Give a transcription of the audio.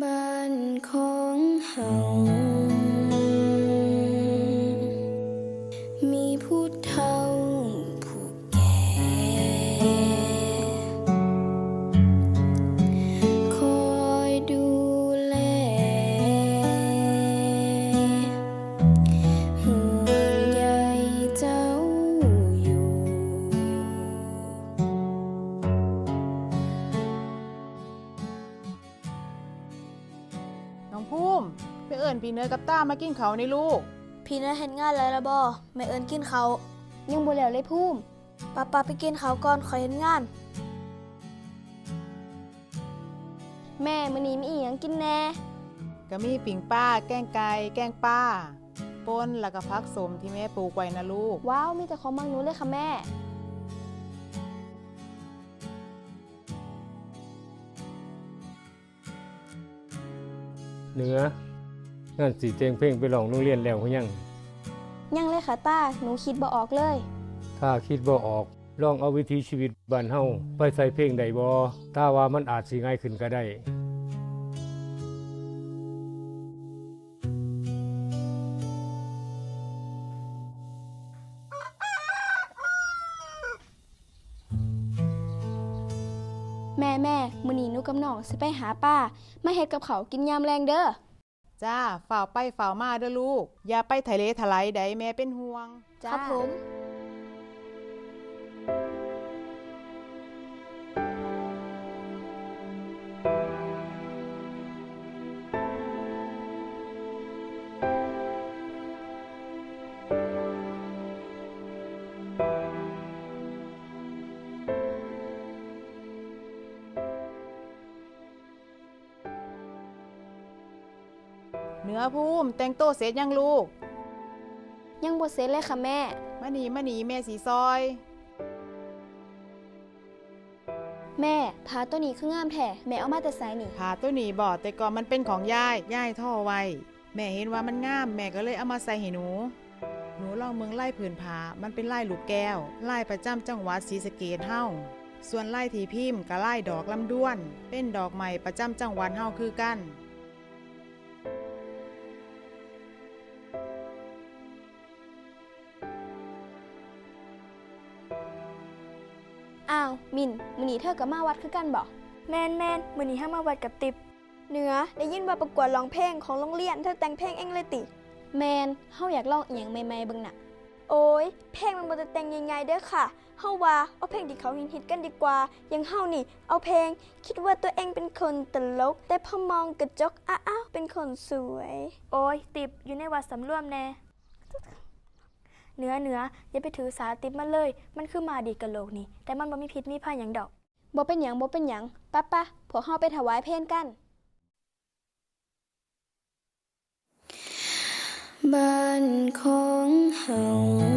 บ้านของเฮา ไปเอิญพี่เนยกับต้ามากินเขาวในลูก พี่น่าเห็นงานแล้วละบ่แม่เอิญกินเขาวยังบ่แล้วเลยพุ่มป้าป้าไปกินเขาวก่อนคอยเห็นงาน แม่มื้อนี้มีอีหยังกินแหน่ก็มีปิ่งป้า แกงไก่แกงป้าป่นแล้วก็พักสมที่แม่ปลูกไว้นะลูก ว้าวมีแต่ของมังหนูเลยค่ะแม่เหนือ นั่นสิเจงเพลงไปลองโรงเรียนแล้วหรือยัง ยังเลยค่ะต้า หนูคิดบ่ออกเลย ถ้าคิดบ่ออกลองเอาวิถีชีวิตบ้านเฮาไปใส่เพลงใดบ่ถ้าว่ามันอาจสิง่ายขึ้นก็ได้แม่แม่ มื้อนี้หนูกับน้องสิไปหาป้า มาเฮ็ดกับเขาวกินยามแรงเด้อ จ้าฝ่าวไปฝ่าวมาเด้อลูก อย่าไปทะเลทลายใดแม่เป็นห่วง จ้า ครับผม เหนือพุ่มแต่งโตวเสร็จยังลูก ยังบ่เสร็จเลยค่ะแม่ มาหนีมาหนีแม่สีซอย แม่พาตัวนี้คืองามแท้แม่เอามาแต่ไสนี่ผาตัวนี้บอดแต่ก่อนมันเป็นของยายยายท่อไว้ แม่เห็นว่ามันงามแม่ก็เลยเอามาใส่ให้หนู หนูลองเมืองไล่ผืนผามันเป็นไล่ลูกแก้วไล่ประจำจังหวัดศรีสะเกดเฮาส่วนไล่ทีพิมพ์ก็ไล่ดอกลำด้วน เป็นดอกใหม่ประจำจังหวัดเฮาคือกัน มินมื้อนี้เธอก็มาวัดคือกันบ่แมนแมนมื้อนี้ห้ามาวัดกับติบเหนือได้ยินว่าประกวดร้องเพลงของโรงเรียนเธอแต่งเพลงเองเลยติ แมนเฮาอยากลองอีหยังใหม่ๆเบิ่งน่ะ โอ้ยเพลงมันบ่ได้แต่งง่ายๆเด้อค่ะเฮาว่าเอาเพลงที่เขาฮิตๆกันดีกว่าอย่างเฮานี่ เอาเพลงคิดว่าตัวเองเป็นคนตลก แต่พอมองกระจกอ้าวๆเป็นคนสวย โอ้ยติบอยู่ในวัดสำรวมแน่ เหนือเหนืออย่าไปถือสาติบมันเลย มันคือมาดีกะโหลกนี่ แต่มันบ่มีพิษมีภัยหยังดอกบ่เป็นหยังบ่เป็นหยังปะปะพวกเฮาไปถวายเพลงกันบ้านของเฮา